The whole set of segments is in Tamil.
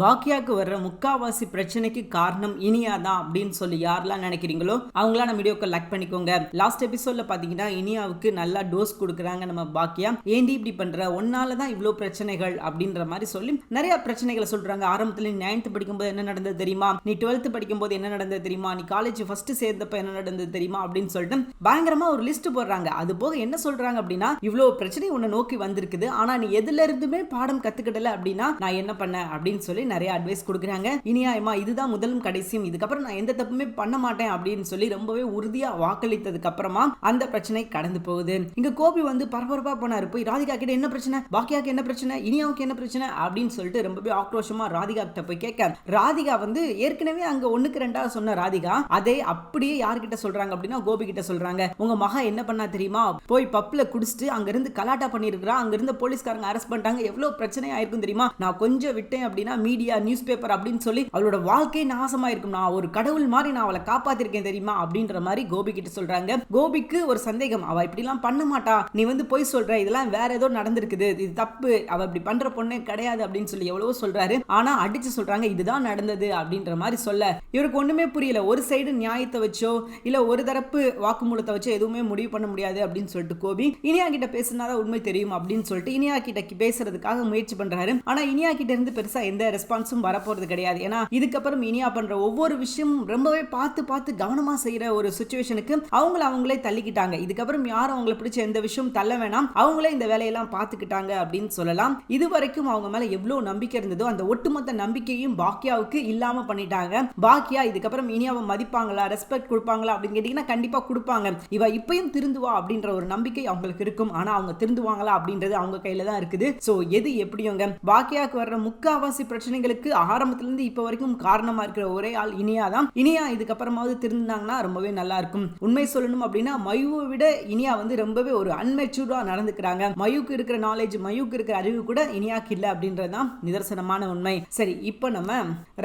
பாக்கியாவுக்கு வர்ற முக்காவாசி பிரச்சனைக்கு காரணம் இனியா தான் அப்படின்னு சொல்லி யாரெல்லாம் நினைக்கிறீங்களோ அவங்களாம் நம்ம வீடியோக்கு லைக் பண்ணிக்கோங்க. லாஸ்ட் எபிசோட்ல பாத்தீங்கன்னா இனியாவுக்கு நல்லா டோஸ் கொடுக்குறாங்க நம்ம பாக்கியா. ஏண்டி இப்படி பண்ற? ஒன்னால தான் இவ்வளோ பிரச்சனைகள் அப்படின்ற மாதிரி சொல்லி நிறைய பிரச்சனைகளை சொல்றாங்க. ஆரம்பத்துல நீ நைன்த் படிக்கும்போது என்ன நடந்தது தெரியுமா? நீ டுவெல்த் படிக்கும்போது என்ன நடந்தது தெரியுமா? நீ காலேஜ் ஃபர்ஸ்ட் சேர்ந்தப்ப என்ன நடந்தது தெரியுமா? அப்படின்னு சொல்லிட்டு பயங்கரமா ஒரு லிஸ்ட் போடுறாங்க. அது போக என்ன சொல்றாங்க அப்படின்னா இவ்வளோ பிரச்சனை உன்னை நோக்கி வந்திருக்குது. ஆனா நீ எதுல இருந்துமே பாடம் கத்துக்கிடல அப்படின்னா நான் என்ன பண்ணேன் அப்படின்னு சொல்லி நிறைய அட்வைஸ் கொடுக்குறாங்க. இனியாயமா இதுதான் முதலும் கடைசியும். இதுக்கப்புறம் நான் எந்த தப்புமே பண்ண மாட்டேன் அப்படின்னு சொல்லி ரொம்பவே உறுதியா வாக்களித்ததுக்கு அப்புறமா அந்த பிரச்சனை கடந்து போகுது. இங்க கோபி வந்து பரபரப்பா போனாரு. போய் ராதிகா கிட்ட என்ன பிரச்சனை? பாக்கியாக்கு என்ன பிரச்சனை? இனியாவுக்கு என்ன பிரச்சனை? அப்படின்னு சொல்லிட்டு ரொம்பவே ஆக்ரோஷமா ராதிகா கிட்ட போய் கேட்க ராதிகா வந்து ஏற்கனவே அங்க ஒண்ணுக்கு ரெண்டா சொன்ன ராதிகா அதே அப்படியே யார்கிட்ட சொல்றாங்க? அப்படின்னா கோபி கிட்ட சொல்றாங்க. உங்க மகா என்ன பண்ணா தெரியுமா? போய் பப்ல குடிச்சிட்டு அங்க இருந்து கலாட்டா பண்ணிருக்கிறா. அங்க இருந்த போலீஸ்காரங்க அரெஸ்ட் பண்ணிட்டாங்க. எவ்வளவு பிரச்சனை ஆயிருக்கும் தெரியுமா? நான் கொஞ்சம் விட்டேன் அப்படின்னா மீடியா நியூஸ் பேப்பர் அப்படின்னு சொல்லி அவளோட வாழ்க்கை நாசமா இருக்கும் நான் ஒரு கடவுள் மாதிரி நான் அவளை காப்பாத்திருக்கேன் தெரியுமா? அப்படின்ற மாதிரி கோபி கிட்ட சொல்றாங்க. கோபிக்கு ஒரு சந்தேகம். அவ இப்படிலாம் பண்ண மாட்டா. நீ வந்து போய் சொல்ற. இதெல்லாம் வேற ஏதோ நடந்திருக்குது. இது தப்பு. அவ இப்படி பண்ற பொண்ணே கிடையாது அப்படின்னு சொல்லி எவ்வளவோ சொல்றாரு. ஆனா அடிச்சு சொல்றாங்க இதுதான் நடந்தது அப்படின்ற மாதிரி சொல்ல. இவருக்கு ஒண்ணுமே புரியல. ஒரு சைடு நியாயத்தை வச்சோ இல்ல ஒரு தரப்பு வாக்குமூலத்தை வச்சோ எதுவுமே முடிவு பண்ண முடியாது அப்படின்னு சொல்லிட்டு கோபி இனியா கிட்ட பேசினாதான் உண்மை தெரியும் அப்படின்னு சொல்லிட்டு இனியா கிட்ட பேசுறதுக்காக முயற்சி பண்றாரு. ஆனா இனியா கிட்ட இருந்து பெருசா எந்த ரெஸ்பான்ஸும் வரப்போறது கிடையாது. ஏன்னா இதுக்கப்புறம் இனியா பண்ற ஒவ்வொரு விஷயமும் ரொம்பவே பார்த்து பார்த்து கவனமா செய்யற ஒரு சுச்சுவேஷனுக்கு அவங்கள அவங்களே தள்ளிக்கிட்டாங்க. இதுக்கப்புறம் யாரும் அவங்கள பிடிச்ச எந்த விஷயம் தள்ள வேணாம் அவங்களே இந்த வேலையெல்லாம் பார்த்துக்கிட்டாங்க அப்படின்னு சொல்லலாம். இது வரைக்கும் அவங்க மேல எவ்வளவு நம்பிக்கை இருந்ததோ அந்த ஒட்டுமொத்த நம்பிக்கையும் பாக்கியாவுக்கு இல்லாம பண்ணிட்டாங்க. பாக்கியா இதுக்கப்புறம் இனியாவை மதிப்பாங்களா ரெஸ்பெக்ட் கொடுப்பாங்களா அப்படின்னு கேட்டீங்கன்னா கண்டிப்பா கொடுப்பாங்க. இவ இப்பயும் திருந்துவா அப்படின்ற ஒரு நம்பிக்கை அவங்களுக்கு இருக்கும். ஆனா அவங்க திருந்துவாங்களா அப்படின்றது அவங்க கையில தான் இருக்குது. சோ எது எப்படியோங்க? பாக்கியாவுக்கு வர்ற முக்காவாசி பிரச்சனை பிரச்சனைகளுக்கு ஆரம்பத்திலிருந்து இப்போ இப்ப வரைக்கும் காரணமா இருக்கிற ஒரே ஆள் இனியா தான் இனியா இதுக்கப்புறமாவது திருந்தாங்கன்னா ரொம்பவே நல்லா இருக்கும் உண்மை சொல்லணும் அப்படின்னா மயுவை விட இனியா வந்து ரொம்பவே ஒரு அன்மெச்சூர்டா நடந்துக்கிறாங்க. மயுக்கு இருக்கிற நாலேஜ் மயுக்கு இருக்கிற அறிவு கூட இனியாக்கு இல்லை அப்படின்றதுதான் நிதர்சனமான உண்மை. சரி இப்போ நம்ம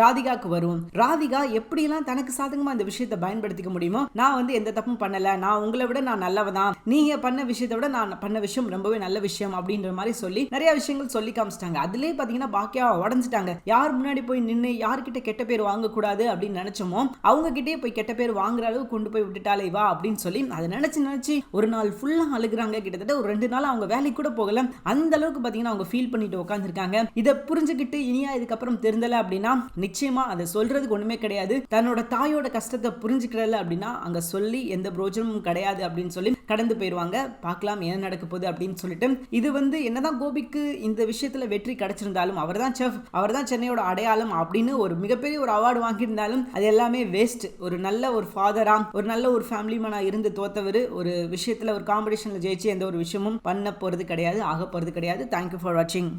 ராதிகாக்கு வருவோம். ராதிகா எப்படியெல்லாம் தனக்கு சாதகமா இந்த விஷயத்தை பயன்படுத்திக்க முடியுமோ நான் வந்து எந்த தப்பும் பண்ணல. நான் உங்களை விட நான் நல்லவதான். நீங்க பண்ண விஷயத்தை விட நான் பண்ண விஷயம் ரொம்பவே நல்ல விஷயம் அப்படின்ற மாதிரி சொல்லி நிறைய விஷயங்கள் சொல்லி காமிச்சிட்டாங்க. அதுலயே பாத்தீங்கன்னா பாக்கியா உடஞ்சிட்டாங்க. யார் முன்னாடி போய் நின்று யார்கிட்ட கெட்ட பேர் வாங்கக்கூடாது அப்படின்னு நினைச்சோமோ அவங்க கிட்டே போய் கெட்ட பேர் வாங்குற அளவுக்கு கொண்டு போய் விட்டுட்டாலே வா அப்படின்னு சொல்லி அதை நினைச்சு நினைச்சு ஒரு நாள் ஃபுல்லாக அழுகுறாங்க. கிட்டத்தட்ட ஒரு ரெண்டு நாள் அவங்க வேலைக்கு கூட போகல. அந்த அளவுக்கு பார்த்தீங்கன்னா அவங்க ஃபீல் பண்ணிட்டு உட்காந்துருக்காங்க இதை புரிஞ்சுக்கிட்டு இனியா இதுக்கப்புறம் தெரிந்தல அப்படின்னா நிச்சயமா அதை சொல்றதுக்கு ஒண்ணுமே கிடையாது. தன்னோட தாயோட கஷ்டத்தை புரிஞ்சுக்கிறல அப்படின்னா அங்க சொல்லி எந்த பிரோஜனமும் கிடையாது அப்படின்னு சொல்லி கடந்து போயிடுவாங்க பார்க்கலாம் என்ன நடக்க போகுது அப்படின்னு சொல்லிட்டு. இது வந்து என்னதான் கோபிக்கு இந்த விஷயத்துல வெற்றி கிடைச்சிருந்தாலும் அவர் தான் செஃப் அவர் தான் தான் சென்னையோட அடையாளம் அப்படின்னு ஒரு மிகப்பெரிய ஒரு அவார்டு வாங்கியிருந்தாலும் அது எல்லாமே வேஸ்ட் ஒரு நல்ல ஒரு ஃபாதரா ஒரு நல்ல ஒரு ஃபேமிலி மேனா இருந்து தோத்தவர். ஒரு விஷயத்துல ஒரு காம்படிஷன்ல ஜெயிச்சு எந்த ஒரு விஷயமும் பண்ண போறது கிடையாது ஆக போறது கிடையாது. தேங்க்யூ ஃபார் வாட்சிங்